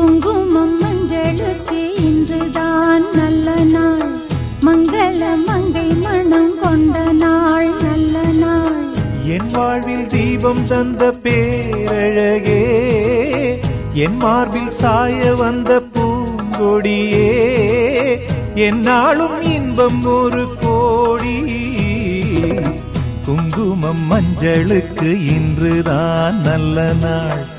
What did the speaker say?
குங்குமம் மஞ்சளுக்கு இன்றுதான் நல்ல நாள். மங்கள மங்கை மனம் கொண்ட நாள் நல்ல நாள். என் வாழ்வில் தீபம் தந்த பேரழகே என் மார்பில் சாய வந்த பூங்கொடியே என்னாலும் இன்பம் ஒரு கோடி. குங்குமம் மஞ்சளுக்கு இன்றுதான் நல்ல நாள்.